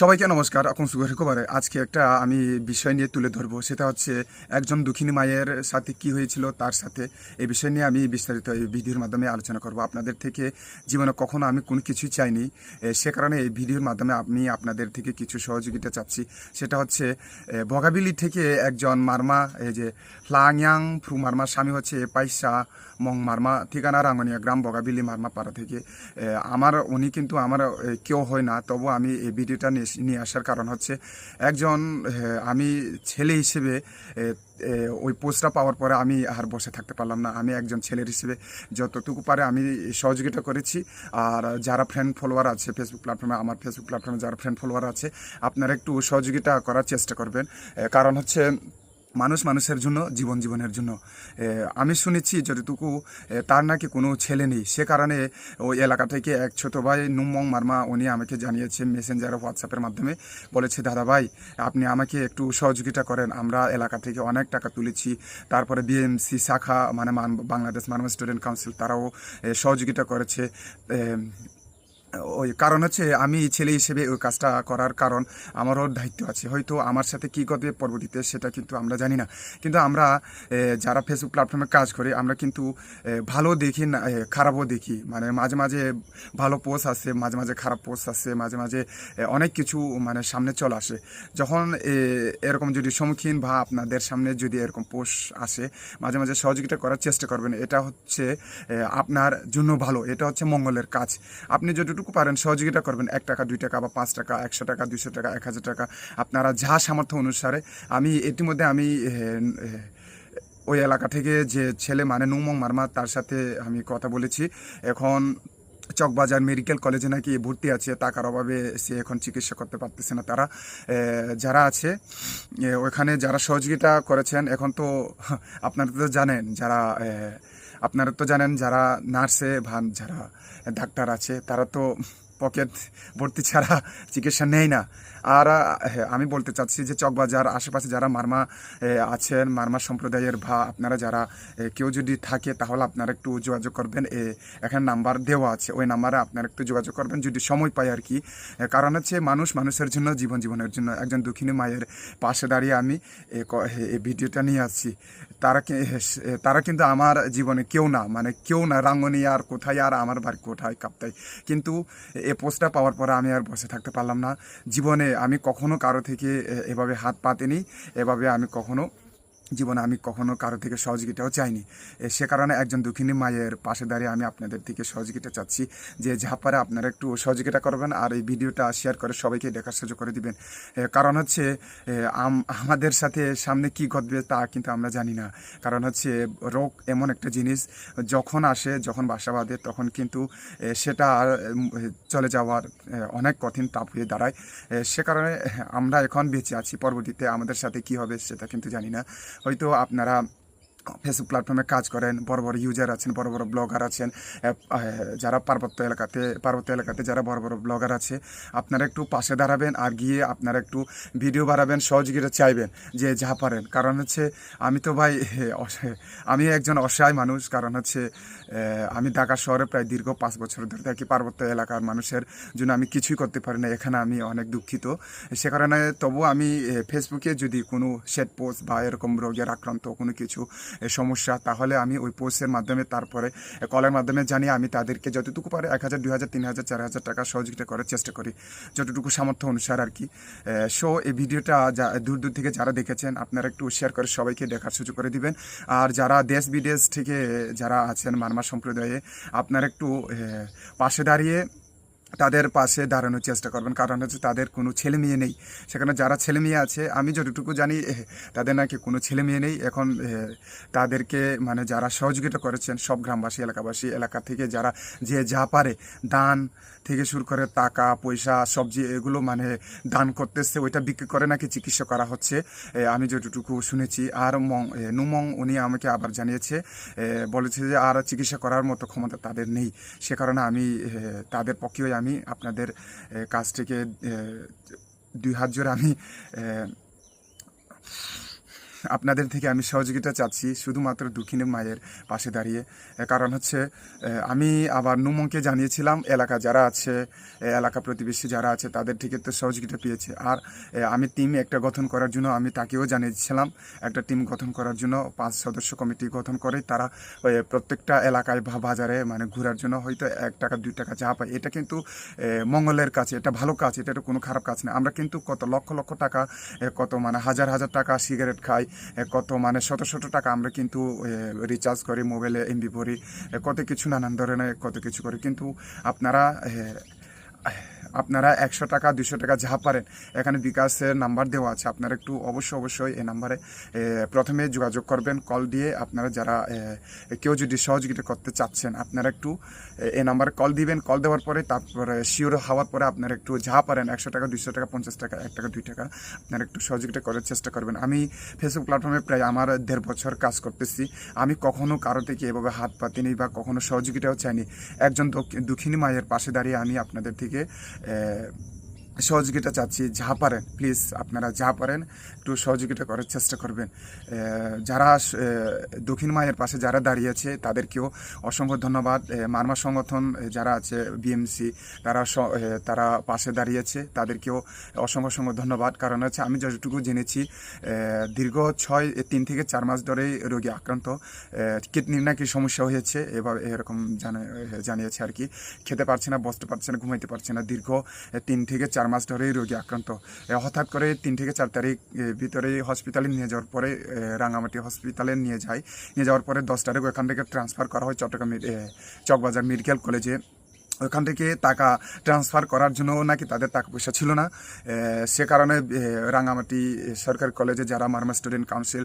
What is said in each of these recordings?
সবাইকে নমস্কার এখন শুভরে আজকে একটা আমি বিষয় নিয়ে তুলে ধরবো। সেটা হচ্ছে একজন দুঃখিনী মায়ের সাথে কি হয়েছিল, তার সাথে। এই বিষয় নিয়ে আমি বিস্তারিত এই ভিডিওর মাধ্যমে আলোচনা করব। আপনাদের থেকে জীবনে কখনো আমি কোনো কিছুই চাইনি। সে কারণে এই ভিডিওর মাধ্যমে আমি আপনাদের থেকে কিছু সহযোগিতা চাচ্ছি। সেটা হচ্ছে বগাবিলি থেকে একজন মারমা, এই যে ফ্লাংয়াং ফ্রু মারমার স্বামী হচ্ছে পাইসা মং মারমা, ঠিকানা রাঙ্গনিয়া গ্রাম বগাবিলি মারমা পাড়া থেকে আমার, উনি কিন্তু আমার কেউ হয় না। তবু আমি এই ভিডিওটা নিয়ে নিয়ে আসার কারণ হচ্ছে একজন আমি ছেলে হিসেবে ওই পোস্টটা পাওয়ার পরে আমি আর বসে থাকতে পারলাম না। আমি একজন ছেলের হিসেবে যতটুকু পারে আমি সহযোগিতা করেছি। আর যারা ফ্রেন্ড ফলোয়ার আছে ফেসবুক প্ল্যাটফর্মে আমার ফেসবুক প্ল্যাটফর্মে যারা ফ্রেন্ড ফলোয়ার আছে, আপনারা একটু সহযোগিতা করার চেষ্টা করবেন। কারণ হচ্ছে মানুষ মানুষের জন্য, জীবন জীবনের জন্য। আমি শুনেছি যতটুকু তার নাকি কোনো ছেলে নেই। সে কারণে ওই এলাকা থেকে এক ছোট ভাই নুমং মার্মা, উনি আমাকে জানিয়েছে মেসেঞ্জার হোয়াটসঅ্যাপের মাধ্যমে। বলেছে, দাদা ভাই, আপনি আমাকে একটু সহযোগিতা করেন। আমরা এলাকা থেকে অনেক টাকা তুলেছি। তারপরে বিএমসি শাখা মানে বাংলাদেশ মানব স্টুডেন্ট কাউন্সিল, তারাও সহযোগিতা করেছে। ওই কারণ হচ্ছে আমি ছেলে হিসেবে ওই কাজটা করার কারণ আমারও দায়িত্ব আছে। হয়তো আমার সাথে কী করবে পরবর্তীতে সেটা কিন্তু আমরা জানি না। কিন্তু আমরা যারা ফেসবুক প্ল্যাটফর্মে কাজ করি, আমরা কিন্তু ভালো দেখি না খারাপও দেখি। মানে মাঝে মাঝে ভালো পোস্ট আসে, মাঝে মাঝে খারাপ পোস্ট আসে, মাঝে মাঝে অনেক কিছু মানে সামনে চলে আসে। যখন এরকম যদি সম্মুখীন বা আপনাদের সামনে যদি এরকম পোস্ট আসে, মাঝে মাঝে সহযোগিতা করার চেষ্টা করবেন। এটা হচ্ছে আপনার জন্য ভালো। এটা হচ্ছে মঙ্গলের কাজ। আপনি যতটুকু পারেন সহযোগিতা করবেন। এক টাকা, দুই টাকা বা পাঁচ টাকা, একশো টাকা দুশো টাকা, এক হাজার টাকা, আপনারা যা সামর্থ্য অনুসারে। আমি ইতিমধ্যে আমি ওই এলাকা থেকে যে ছেলে মানে নুমং মারমা, তার সাথে আমি কথা বলেছি। এখন চকবাজার মেডিকেল কলেজে নাকি ভর্তি আছে টাকার অভাবে সে এখন চিকিৎসা করতে পারতেছে না তারা। যারা আছে ওখানে যারা সহযোগিতা করেছেন, এখন তো, আপনারা তো জানেন, যারা আপনারা তো জানেন যারা নার্সে ভান যারা ডাক্তার আছে তারা তো পকেট ভর্তি ছাড়া চিকিৎসা নেয় না। আর হ্যাঁ, আমি বলতে চাচ্ছি যে চকবাজার আশেপাশে যারা মারমা আছেন মারমা সম্প্রদায়ের বা আপনারা যারা কেউ যদি থাকে তাহলে আপনারা একটু যোগাযোগ করবেন। এখানে নাম্বার দেওয়া আছে ওই নাম্বারে আপনারা একটু যোগাযোগ করবেন যদি সময় পাই আর কি। কারণ হচ্ছে মানুষ মানুষের জন্য জীবন জীবনের জন্য একজন দুঃখিনী মায়ের পাশে দাঁড়িয়ে আমি এই ভিডিওটা নিয়ে আসছি। তারা তারা কিন্তু আমার জীবনে কেউ না মানে কেউ না রাঙ্গনি আর কোথায় আর আমার বাড়ি কোথায় কাপ্তাই। কিন্তু এ পোস্টটা পাওয়ার পরে আমি আর বসে থাকতে পারলাম না। জীবনে আমি কখনো কারও থেকে এভাবে হাত পাতিনি। এভাবে আমি কখনো জীবনে আমি কখনো কারও থেকে সহযোগিতাও চাইনি। সে কারণে একজন দুঃখিনী মায়ের পাশে দাঁড়িয়ে আমি আপনাদের থেকে সহযোগিতা চাচ্ছি। যে যা পারে আপনারা একটু সহযোগিতা করবেন আর এই ভিডিওটা শেয়ার করে সবাইকে দেখার সুযোগ করে দিবেন। কারণ হচ্ছে আমাদের সাথে সামনে কি ঘটবে তা কিন্তু আমরা জানি না। কারণ হচ্ছে, রোগ এমন একটা জিনিস, যখন আসে, যখন বাসা বাঁধে, তখন কিন্তু সেটা চলে যাওয়ার অনেক কঠিন তাপ হয়ে দাঁড়ায়। সে কারণে আমরা এখন বেঁচে আছি। পরবর্তীতে আমাদের সাথে কি হবে সেটা কিন্তু জানি না। হয়তো আপনারা ফেসবুক প্ল্যাটফর্মে কাজ করেন, বড় বড় ইউজার আছেন, বড় বড় ব্লগার আছেন যারা পার্বত্য এলাকাতে পার্বত্য এলাকাতে যারা বড় বড় ব্লগার আছে, আপনারা একটু পাশে দাঁড়াবেন আর গিয়ে আপনারা একটু ভিডিও বাড়াবেন, সহযোগিতা চাইবেন যে যা পারেন। কারণ হচ্ছে, আমি তো ভাই আমি একজন অসহায় মানুষ। কারণ হচ্ছে আমি ঢাকা শহরে প্রায় দীর্ঘ পাঁচ বছর ধরে থাকি। পার্বত্য এলাকার মানুষের জন্য আমি কিছুই করতে পারি না। এখানে আমি অনেক দুঃখিত। সে কারণে তবু আমি ফেসবুকে যদি কোনো শেড পোস্ট বা এরকম রোগের আক্রান্ত কোনো কিছু সমস্যা, তাহলে আমি ওই পোস্টের মাধ্যমে, তারপরে কলের মাধ্যমে জানিয়ে আমি তাদেরকে যতটুকু পারে এক হাজার, দুই হাজার, তিন হাজার, চার হাজার টাকা সহযোগিতা করার চেষ্টা করি, যতটুকু সামর্থ্য অনুসার আর কি। সো এই ভিডিওটা যা, দূর দূর থেকে যারা দেখেছেন, আপনারা একটু শেয়ার করে সবাইকে দেখার সুযোগ করে দিবেন। আর যারা দেশ বিদেশ থেকে, যারা আছেন মারমা সম্প্রদায়ে, আপনারা একটু পাশে দাঁড়িয়ে তাদের পাশে দাঁড়ানোর চেষ্টা করবেন। কারণ হচ্ছে তাদের কোনো ছেলে মেয়ে নেই। সেখানে যারা ছেলে মেয়ে আছে, আমি যতটুকু জানি তাদের নাকি কোনো ছেলে মেয়ে নেই। এখন তাদেরকে মানে যারা সহযোগিতা করেছেন, সব গ্রামবাসী, এলাকাবাসী, এলাকা থেকে যারা যে যা পারে, দান থেকে শুরু করে টাকা, পয়সা, সবজি, এগুলো মানে দান করতেছে, ওইটা বিক্রি করে নাকি চিকিৎসা করা হচ্ছে আমি যতটুকু শুনেছি। আর মং নুমং, উনি আমাকে আবার জানিয়েছে বলেছে যে আর চিকিৎসা করার মতো ক্ষমতা তাদের নেই। সে কারণে আমি তাদের পক্ষেই আমি আপনাদের এ, দুই হাত জোরে আমি আপনাদের থেকে আমি সহযোগিতা চাচ্ছি শুধুমাত্র দুঃখিনী মায়ের পাশে দাঁড়িয়ে। কারণ হচ্ছে আমি আবার নুমনকে জানিয়েছিলাম, এলাকা যারা আছে এলাকা প্রতিবেশী যারা আছে, তাদের থেকে তো সহযোগিতা পেয়েছে। আর আমি টিম একটা গঠন করার জন্য আমি তাকেও জানিয়েছিলাম, একটা টিম গঠন করার জন্য পাঁচ সদস্য কমিটি গঠন করে তারা প্রত্যেকটা এলাকায় বা বাজারে মানে ঘোরার জন্য হয়তো এক টাকা, দুই টাকা যা পায়। এটা কিন্তু মঙ্গলের কাছে এটা ভালো কাজ, এটা কোনো খারাপ কাজ না। আমরা কিন্তু কত লক্ষ লক্ষ টাকা কত মানে হাজার হাজার টাকা সিগারেট খাই কত মানে শত শত টাকা আমরা কিন্তু রিচার্জ করি মোবাইলে এমবি ভরি কত কিছু নানান ধরনের, কত কিছু করি। কিন্তু আপনারা আপনারা একশো টাকা, দুশো টাকা যা পারেন, এখানে বিকাশের নাম্বার দেওয়া আছে। আপনারা একটু অবশ্যই অবশ্যই এই নাম্বারে প্রথমে যোগাযোগ করবেন, কল দিয়ে আপনারা যারা কেউ যদি সহযোগিতা করতে চাচ্ছেন, আপনারা একটু এই নাম্বারে কল দিবেন। কল দেওয়ার পরে তারপরে শিওর হওয়ার পরে আপনারা একটু যা পারেন, একশো টাকা, দুশো টাকা, পঞ্চাশ টাকা, এক টাকা, দুই টাকা, আপনারা একটু সহযোগিতা করার চেষ্টা করবেন। আমি ফেসবুক প্ল্যাটফর্মে প্রায় আমার দেড় বছর কাজ করতেছি। আমি কখনো কারও থেকে এভাবে হাত পাতিনি বা কখনো সহযোগিতাও চাইনি। একজন দক্ষ- দুঃখিনী মায়ের পাশে দাঁড়িয়ে আমি আপনাদের থেকে এ, সহযোগিতা চাচ্ছি, যা পারেন প্লিজ আপনারা যা পারেন, একটু সহযোগিতা করার চেষ্টা করবেন। যারা দক্ষিণ মায়ের পাশে যারা দাঁড়িয়ে আছে, তাদেরকেও অসংখ্য ধন্যবাদ। মারমা সংগঠন যারা আছে বিএমসি তারা তারা পাশে দাঁড়িয়েছে তাদেরকেও অসংখ্য অসংখ্য ধন্যবাদ। কারণ হচ্ছে, আমি যতটুকু জেনেছি দীর্ঘ ছয় তিন থেকে চার মাস ধরেই রোগী আক্রান্ত। কিডনির নাকি সমস্যা হয়েছে, এবার এরকম জানা- জানিয়েছে আর কি। খেতে পারছে না, বসতে পারছে না, ঘুমাইতে পারছে না। দীর্ঘ তিন থেকে চার মাস ধরেই রোগী আক্রান্ত। হঠাৎ করে তিন থেকে চার তারিখ ভিতরে হসপিটালে নিয়ে যাওয়ার পরে রাঙামাটি হসপিটালে নিয়ে যায়। নিয়ে যাওয়ার পরে দশ তারিখ ওখান থেকে ট্রান্সফার করা হয় চট্টগ্রাম চকবাজার মেডিকেল কলেজে ওখান থেকে টাকা ট্রান্সফার করার জন্য নাকি তাদের টাকা পয়সা ছিল না। সে কারণে রাঙামাটি সরকারি কলেজে যারা মার্মা স্টুডেন্ট কাউন্সিল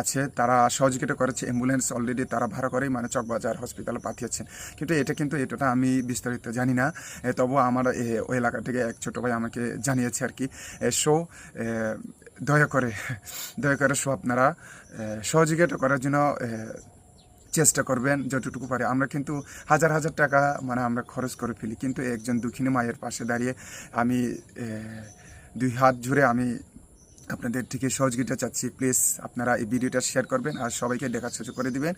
আছে তারা সহযোগিতা করেছে অ্যাম্বুলেন্স অলরেডি তারা ভাড়া করেই মানে চকবাজার হসপিটালে পাঠিয়েছেন। কিন্তু এটা কিন্তু এটা আমি বিস্তারিত জানি না। এ, তবুও আমার ওই এলাকা থেকে এক ছোটো ভাই আমাকে জানিয়েছে আর কি। সো দয়া করে দয়া করে সো আপনারা সহযোগিতা করার জন্য চেষ্টা করবেন যতটুকু পারে। আমরা কিন্তু হাজার হাজার টাকা মানে আমরা খরচ করে ফেলি। কিন্তু একজন দুঃখিনী মায়ের পাশে দাঁড়িয়ে আমি দুই হাত জুড়ে আমি আপনাদের থেকে সহযোগিতা চাচ্ছি। প্লিজ আপনারা এই ভিডিওটা শেয়ার করবেন আর সবাইকে দেখার সুযোগ করে দিবেন।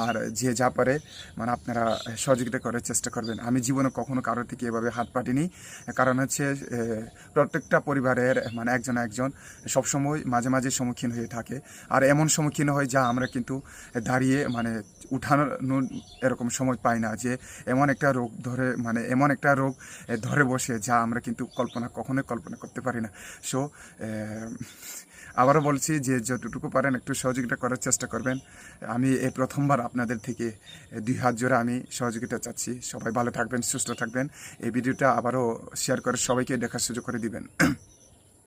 আর যে যা পারে মানে আপনারা সহযোগিতা করার চেষ্টা করবেন। আমি জীবনে কখনো কারোর থেকে এভাবে হাত পাটিনি কারণ হচ্ছে প্রত্যেকটা পরিবারের মানে একজন একজন সবসময় মাঝে মাঝে সম্মুখীন হয়ে থাকে। আর এমন সম্মুখীন হয় যা আমরা কিন্তু দাঁড়িয়ে মানে উঠানোর এরকম সময় পাই না যে এমন একটা রোগ ধরে মানে এমন একটা রোগ ধরে বসে যা আমরা কিন্তু কল্পনা, কখনোই কল্পনা করতে পারি না। সো আবারও বলছি যে যতটুকু পারেন একটু সহযোগিতা করার চেষ্টা করবেন। আমি এই প্রথমবার আপনাদের থেকে দুই হাত জোরে আমি সহযোগিতা চাচ্ছি। সবাই ভালো থাকবেন, সুস্থ থাকবেন। এই ভিডিওটা আবারও শেয়ার করে সবাইকে দেখার সুযোগ করে দিবেন।